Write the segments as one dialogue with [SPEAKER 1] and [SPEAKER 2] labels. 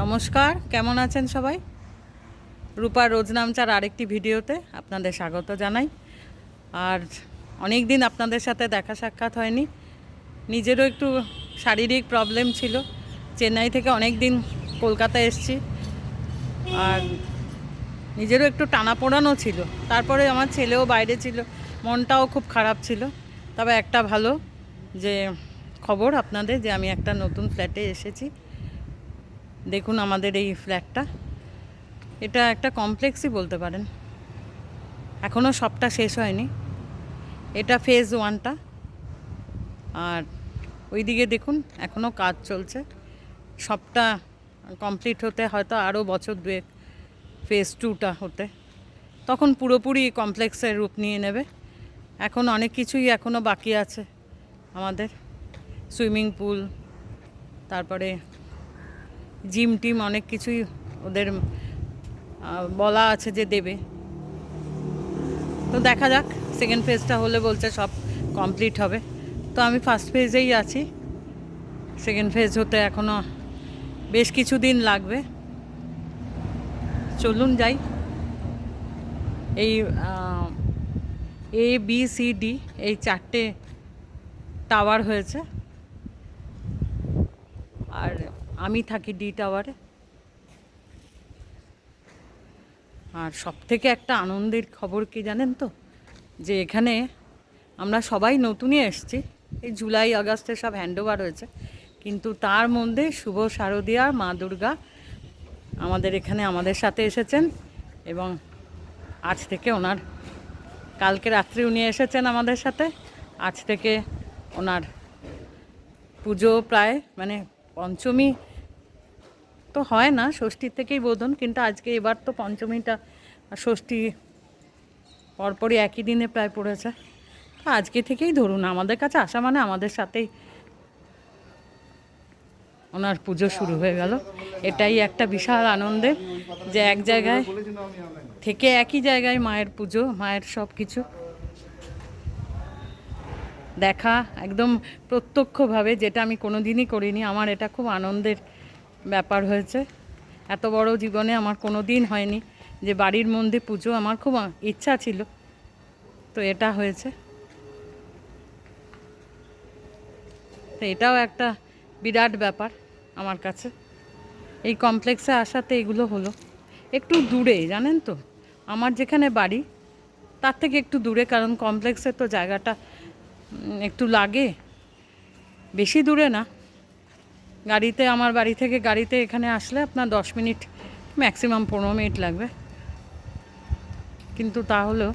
[SPEAKER 1] নমস্কার, কেমন আছেন সবাই? রূপার রোজনামচার আরেকটি ভিডিওতে আপনাদের স্বাগত জানাই। আর অনেক দিন আপনাদের সাথে দেখা সাক্ষাৎ হয়নি। নিজেরও একটু শারীরিক প্রবলেম ছিল। চেন্নাই থেকে অনেক দিন কলকাতা এসেছি। আর নিজেরও একটু টানাপোড়ানো ছিল। তারপরে আমার ছেলেও বাইরে ছিল। মনটাও খুব খারাপ ছিল। তবে একটা ভালো যে খবর আপনাদের যে আমি একটা নতুন ফ্ল্যাটে এসেছি। দেখুন আমাদের এই ফ্ল্যাটটা এটা একটা কমপ্লেক্সই বলতে পারেন। এখনও সবটা শেষ হয়নি। এটা ফেজ ওয়ানটা আর ওইদিকে দেখুন এখনও কাজ চলছে। সবটা কমপ্লিট হতে হয়তো আরও বছর দুয়েক ফেজ টুটা হতে। তখন পুরোপুরি কমপ্লেক্সের রূপ নিয়ে নেবে। এখন অনেক কিছুই এখনও বাকি আছে আমাদের। সুইমিং পুল, তারপরে জিম টিম অনেক কিছুই ওদের বলা আছে যে দেবে। তো দেখা যাক সেকেন্ড ফেজটা হলে বলছে সব কমপ্লিট হবে। তো আমি ফার্স্ট ফেজেই আছি। সেকেন্ড ফেজ হতে এখনও বেশ কিছু দিন লাগবে। চলুন যাই। এই এ বি সি ডি এই চারটে টাওয়ার হয়েছে। আর আমি থাকি ডি টাওয়ারে। আর সব থেকে একটা আনন্দের খবর কি জানেন তো? যে এখানে আমরা সবাই নতুনই এসেছি। এই জুলাই, আগস্টে সব হ্যান্ডওভার হয়েছে। কিন্তু তার মধ্যে শুভ শারদীয়া, মা দুর্গা আমাদের এখানে আমাদের সাথে এসেছেন এবং আজ থেকে ওনার, কালকে রাত্রে উনি এসেছেন আমাদের সাথে। আজ থেকে ওনার পুজো প্রায় মানে পঞ্চমী তো হয় না ষষ্ঠীর থেকেই বোধন, কিন্তু আজকে এবার তো পঞ্চমীটা ষষ্ঠী পরপরই একই দিনে প্রায় পড়েছে। তো আজকে থেকেই ধরুন, আমাদের কাছে আসা মানে আমাদের সাথেই ওনার পুজো শুরু হয়ে গেল। এটাই একটা বিশাল আনন্দের যে এক জায়গায় থেকে একই জায়গায় মায়ের পুজো, মায়ের সব কিছু। দেখা একদম প্রত্যক্ষভাবে, যেটা আমি কোনো দিনই করিনি, আমার এটা খুব আনন্দের ব্যাপার হয়েছে। এত বড় জীবনে আমার কোনো দিন হয়নি যে বাড়ির মধ্যে পুজো আমার খুব ইচ্ছা ছিল। তো এটা হয়েছে। তো এটাও একটা বিরাট ব্যাপার আমার কাছে। এই কমপ্লেক্সে আসাতে এগুলো হলো। একটু দূরে, জানেন তো? আমার যেখানে বাড়ি, তার থেকে একটু দূরে, কারণ কমপ্লেক্সের তো জায়গাটা একটু লাগে। বেশি দূরে না। গাড়িতে, আমার বাড়ি থেকে গাড়িতে এখানে আসলে আপনার দশ মিনিট ম্যাক্সিমাম পনেরো মিনিট লাগবে। কিন্তু তাহলেও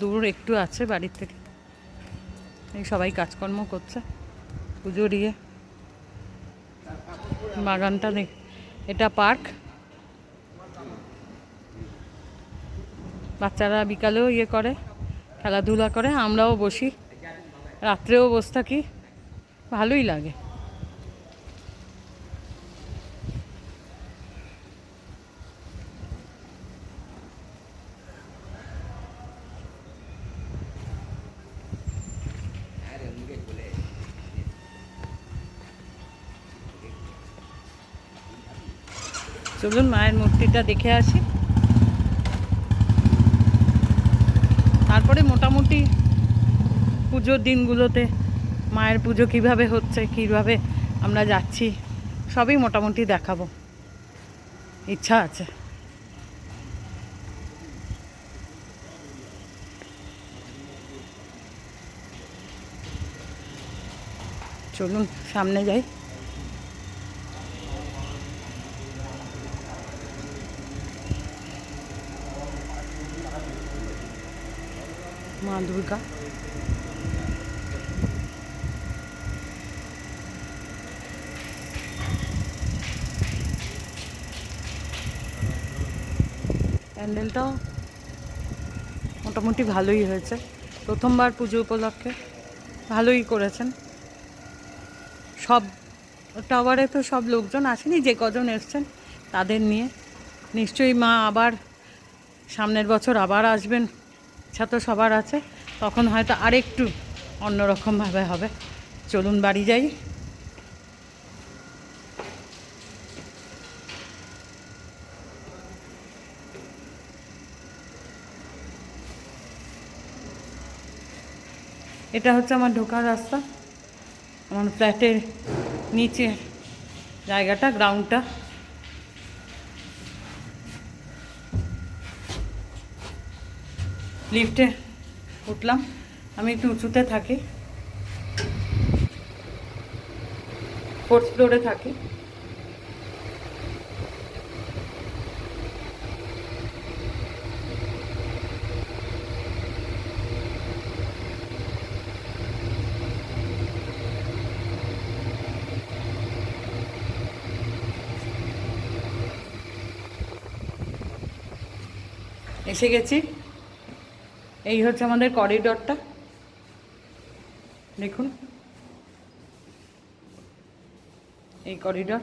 [SPEAKER 1] দূর একটু আছে বাড়ির থেকে। এই সবাই কাজকর্ম করছে, পুজো দিয়ে। বাগানটা দেখ, এটা পার্ক। বাচ্চারা বিকালেও ইয়ে করে, খেলাধুলা করে, আমরাও বসি। রাত্রেও বসে থাকি, ভালোই লাগে। চলুন মায়ের মূর্তিটা দেখে আসি। তারপরে মোটামুটি পুজোর দিনগুলোতে মায়ের পুজো কীভাবে হচ্ছে, কীভাবে আমরা যাচ্ছি, সবই মোটামুটি দেখাবো। ইচ্ছা আছে। চলুন সামনে যাই মা দুর্গা প্যান্ডেলটাও মোটামুটি ভালোই হয়েছে। প্রথমবার পুজো উপলক্ষে ভালোই করেছেন। সব টাওয়ারে তো সব লোকজন আসেনি, যে কজন এসছেন তাদের নিয়ে। নিশ্চয়ই মা আবার সামনের বছর আবার আসবেন ইচ্ছা তো সবার আছে। তখন হয়তো আরেকটু অন্যরকমভাবে হবে। চলুন বাড়ি যাই। এটা হচ্ছে আমার ঢোকার রাস্তা। আমার ফ্ল্যাটের নিচে জায়গাটা, গ্রাউন্ডটা। লিফটে উঠলাম। আমি একটু উঁচুতে থাকি। ফোর্থ ফ্লোরে থাকি। এসে গেছি। এই হচ্ছে আমাদের করিডরটা দেখুন। এই করিডর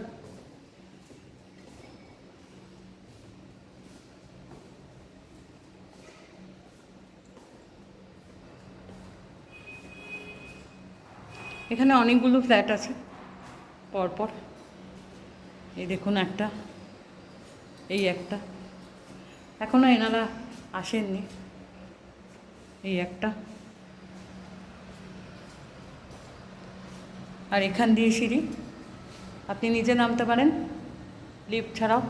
[SPEAKER 1] এখানে অনেকগুলো ফ্ল্যাট আছে, পরপর। এই দেখুন একটা, এই একটা। এখনও এনারা আসেননি। এই একটা। আর এখান দিয়ে সিঁড়ি। আপনি নিজে নামতে পারেন। লিফট ছাড়াও।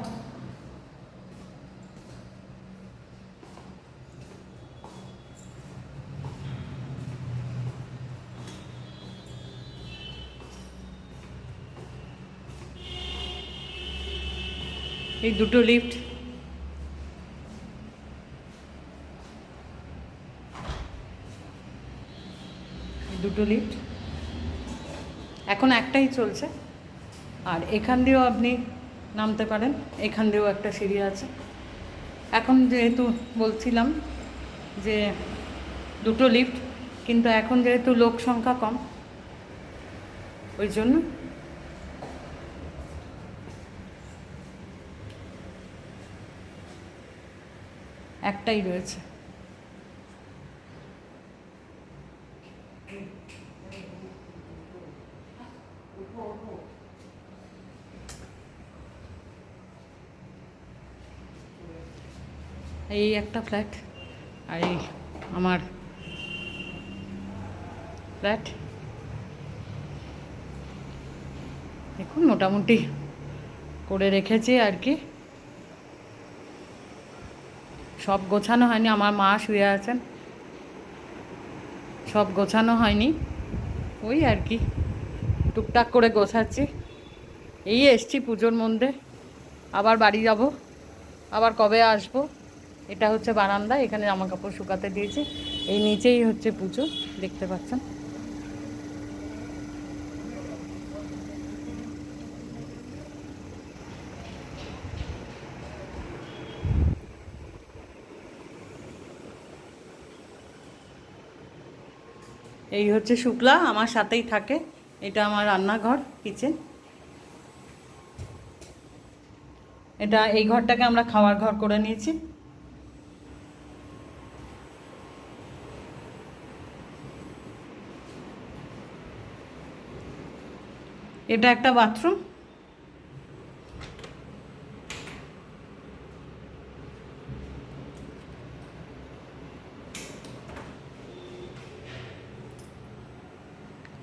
[SPEAKER 1] এই দুটো লিফট এই দুটো এখন একটাই চলছে। আর এখান দিয়েও আপনি নামতে পারেন, এখান দিয়েও একটা সিঁড়ি আছে। এখন যেহেতু বলছিলাম যে দুটো লিফট কিন্তু এখন যেহেতু লোক সংখ্যা কম, ওই জন্য একটাই রয়েছে। এই একটা ফ্ল্যাট আর এই আমার ফ্ল্যাট দেখুন, মোটামুটি করে রেখেছি আর কি। সব গোছানো হয়নি, আমার মা শুয়ে আছেন। সব গোছানো হয়নি, ওই আর কি। টুকটাক করে গোছাচ্ছি। এই এসছি পুজোর মধ্যে। আবার বাড়ি যাব, আবার কবে আসব? এটা হচ্ছে বারান্দা, এখানে জামা কাপড় শুকাতে দিয়েছি। এই নিচেই হচ্ছে পুজো, দেখতে পাচ্ছেন। এই হচ্ছে শুক্লা, আমার সাথেই থাকে। এটা আমার রান্নাঘর কিচেন এটা এই ঘরটাকে আমরা খাওয়ার ঘর করে নিয়েছি। এটা একটা বাথরুম।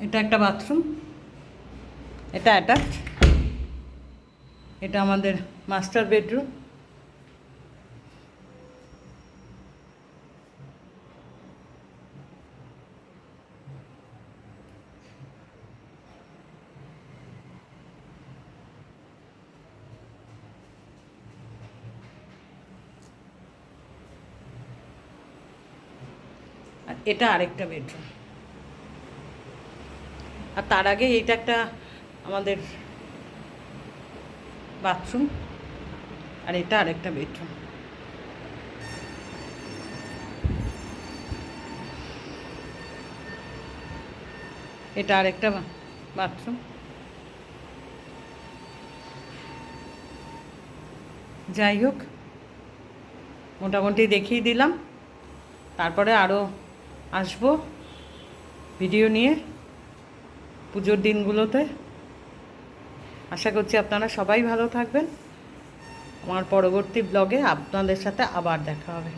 [SPEAKER 1] এটা একটা বাথরুম। এটা অ্যাটাচ। এটা আমাদের মাস্টার বেডরুম। আর এটা আরেকটা বেডরুম আর তার আগে এইটা একটা আমাদের বাথরুম আর এটা আরেকটা বেডরুম এটা আরেকটা বাথরুম যাই হোক, মোটামুটি দেখিয়ে দিলাম। তারপরে আরও আসব ভিডিও নিয়ে পুজোর দিনগুলোতে। আশা করছি আপনারা সবাই ভালো থাকবেন। আমার পরবর্তী ব্লগে আপনাদের সাথে আবার দেখা হবে।